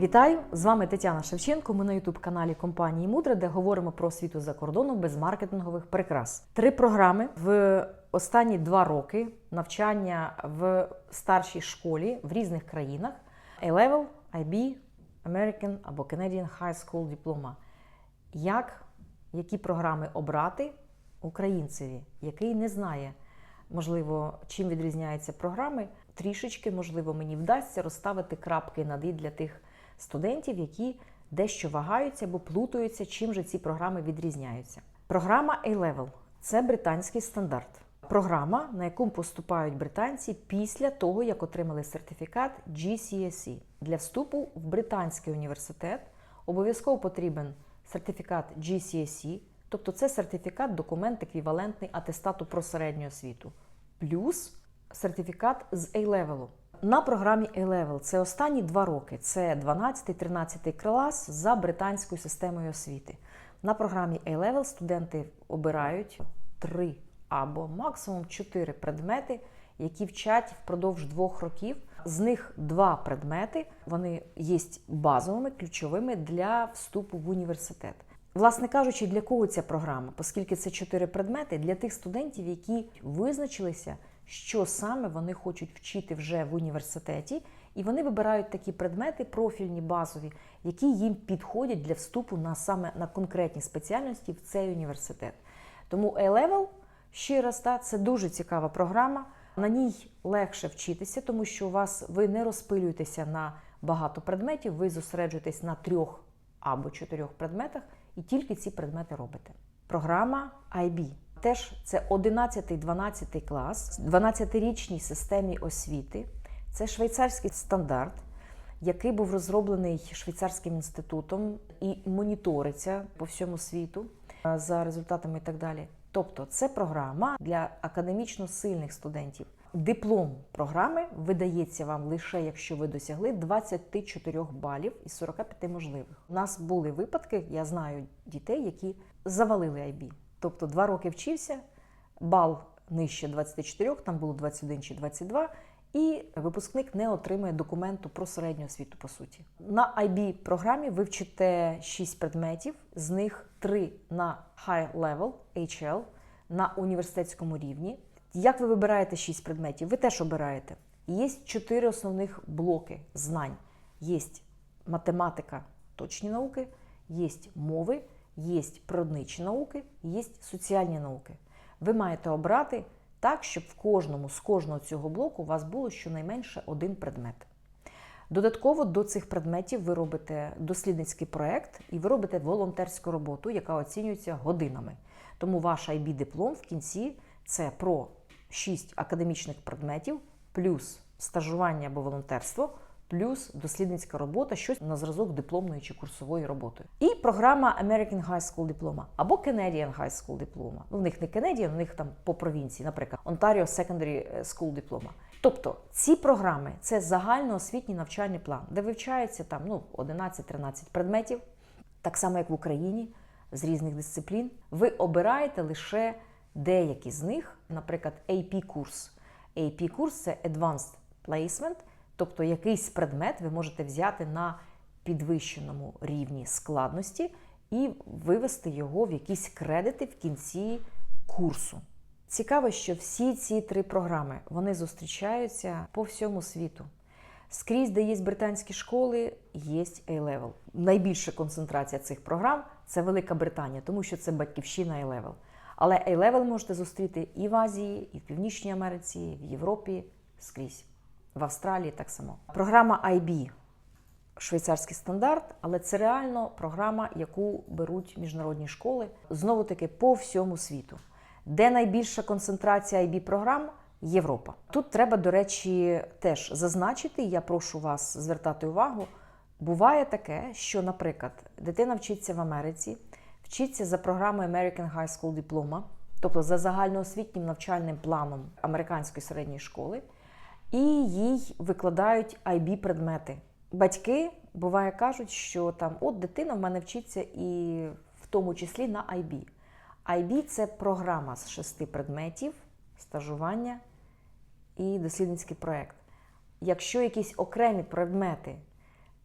Вітаю! З вами Тетяна Шевченко. Ми на ютуб-каналі компанії Мудра, де говоримо про освіту за кордоном без маркетингових прикрас. Три програми в останні два роки навчання в старшій школі в різних країнах: A-Level, IB, American або Canadian High School Diploma. Як які програми обрати українцеві, який не знає, можливо, чим відрізняються програми, трішечки, можливо, мені вдасться розставити крапки над «і» для тих студентів, які дещо вагаються або плутаються, чим же ці програми відрізняються. Програма A-Level – це британський стандарт. Програма, на яку поступають британці після того, як отримали сертифікат GCSE. Для вступу в британський університет обов'язково потрібен сертифікат GCSE, тобто це сертифікат, документ еквівалентний атестату про середню освіту, плюс сертифікат з A-Level. На програмі A-Level це останні два роки. Це 12-13 клас за британською системою освіти. На програмі A-Level студенти обирають три або максимум чотири предмети, які вчать впродовж двох років. З них два предмети вони є базовими, ключовими для вступу в університет. Власне кажучи, для кого ця програма? Оскільки це чотири предмети для тих студентів, які визначилися, що саме вони хочуть вчити вже в університеті, і вони вибирають такі предмети, профільні, базові, які їм підходять для вступу на саме на конкретні спеціальності в цей університет. Тому A-Level, ще раз, та, це дуже цікава програма. На ній легше вчитися, тому що у вас ви не розпилюєтеся на багато предметів, ви зосереджуєтесь на трьох або чотирьох предметах і тільки ці предмети робите. Програма IB. Теж це 11-12 клас, 12-річній системі освіти. Це швейцарський стандарт, який був розроблений швейцарським інститутом і моніториться по всьому світу е, за результатами і так далі. Тобто, це програма для академічно сильних студентів. Диплом програми видається вам лише якщо ви досягли 24 балів із 45 можливих. У нас були випадки, я знаю дітей, які завалили IB. Тобто два роки вчився, бал нижче 24, там було 21 чи 22, і випускник не отримує документу про середню освіту по суті. На IB програмі ви вчите 6 предметів, з них 3 на High Level HL на університетському рівні. Як ви вибираєте 6 предметів? Ви теж обираєте. Є 4 основних блоки знань: є математика, точні науки, є мови, є природничі науки, є соціальні науки. Ви маєте обрати так, щоб в кожному з кожного цього блоку у вас було щонайменше один предмет. Додатково до цих предметів ви робите дослідницький проєкт і ви робите волонтерську роботу, яка оцінюється годинами. Тому ваш IB-диплом в кінці це про 6 академічних предметів, плюс стажування або волонтерство, плюс дослідницька робота, щось на зразок дипломної чи курсової роботи. І програма American High School Diploma або Canadian High School Diploma. Ну, в них не Canadian, у них там по провінції, наприклад, Ontario Secondary School Diploma. Тобто ці програми це загальноосвітній навчальний план, де вивчається там ну, 11-13 предметів, так само як в Україні, з різних дисциплін. Ви обираєте лише деякі з них, наприклад, AP-курс. AP-курс це Advanced Placement, тобто якийсь предмет ви можете взяти на підвищеному рівні складності і вивести його в якісь кредити в кінці курсу. Цікаво, що всі ці три програми вони зустрічаються по всьому світу. Скрізь, де є британські школи, є A-Level. Найбільша концентрація цих програм це Велика Британія, тому що це батьківщина A-Level. Але A-Level можете зустріти і в Азії, і в Північній Америці, і в Європі скрізь, в Австралії так само. Програма IB швейцарський стандарт, але це реально програма, яку беруть міжнародні школи знову таки по всьому світу. Де найбільша концентрація IB програм Європа. Тут треба, до речі, теж зазначити, я прошу вас звертати увагу. Буває таке, що, наприклад, дитина вчиться в Америці, вчиться за програмою American High School Diploma, тобто за загальноосвітнім навчальним планом американської середньої школи, і їй викладають IB предмети. Батьки буває кажуть, що там от дитина в мене вчиться і в тому числі на IB. IB – це програма з шести предметів, стажування і дослідницький проєкт. Якщо якісь окремі предмети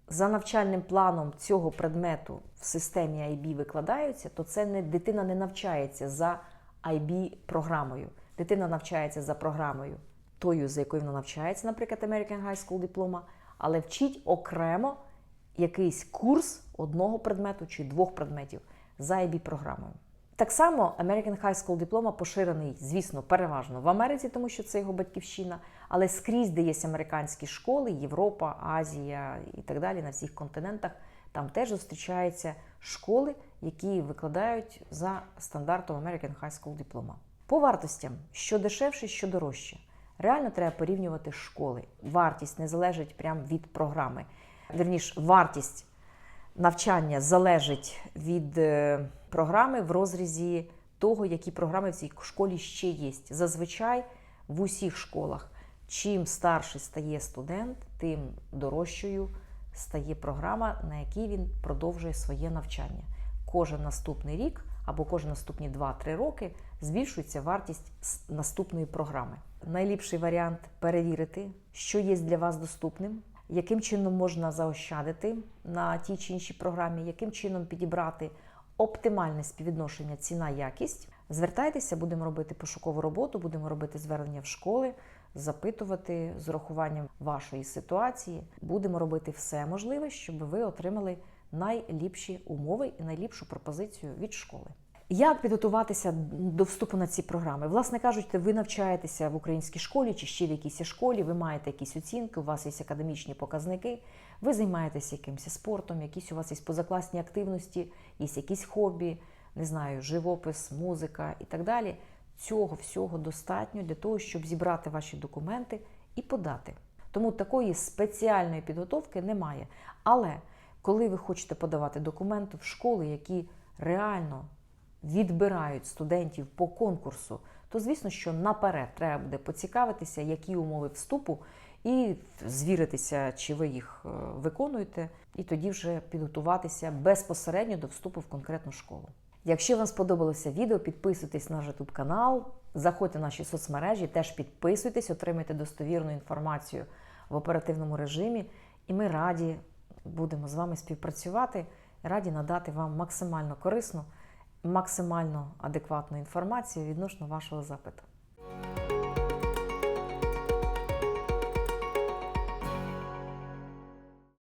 за навчальним планом цього предмету в системі IB викладаються, то це не дитина не навчається за IB програмою. Дитина навчається за програмою тою, за якою вона навчається, наприклад, American High School диплома, але вчить окремо якийсь курс одного предмету чи двох предметів за IB програмою. Так само American High School диплома поширений, звісно, переважно в Америці, тому що це його батьківщина, але скрізь, де є американські школи, Європа, Азія і так далі, на всіх континентах, там теж зустрічаються школи, які викладають за стандартом American High School диплома. По вартостям, що дешевше, що дорожче. Реально треба порівнювати школи. Вартість не залежить прямо від програми. Вірніш, вартість навчання залежить від е, програми в розрізі того, які програми в цій школі ще є. Зазвичай в усіх школах, чим старший стає студент, тим дорожчою стає програма, на якій він продовжує своє навчання. Кожен наступний рік або кожні наступні 2-3 роки збільшується вартість наступної програми. Найліпший варіант перевірити, що є для вас доступним, яким чином можна заощадити на тій чи іншій програмі, яким чином підібрати оптимальне співвідношення ціна-якість. Звертайтеся, будемо робити пошукову роботу, будемо робити звернення в школи, запитувати з урахуванням вашої ситуації. Будемо робити все можливе, щоб ви отримали найліпші умови і найліпшу пропозицію від школи. Як підготуватися до вступу на ці програми? Власне кажучи, ви навчаєтеся в українській школі чи ще в якійсь школі, ви маєте якісь оцінки, у вас є академічні показники, ви займаєтеся якимось спортом, якісь у вас є позакласні активності, є якісь хобі, не знаю, живопис, музика і так далі. Цього всього достатньо для того, щоб зібрати ваші документи і подати. Тому такої спеціальної підготовки немає. Але коли ви хочете подавати документи в школи, які реально відбирають студентів по конкурсу, то звісно, що наперед треба буде поцікавитися, які умови вступу, і звіритися, чи ви їх е, виконуєте, і тоді вже підготуватися безпосередньо до вступу в конкретну школу. Якщо вам сподобалося відео, підписуйтесь на наш YouTube канал, заходьте в наші соцмережі, теж підписуйтесь, отримайте достовірну інформацію в оперативному режимі. І ми раді будемо з вами співпрацювати, раді надати вам максимально корисну, максимально адекватну інформацію відносно вашого запиту.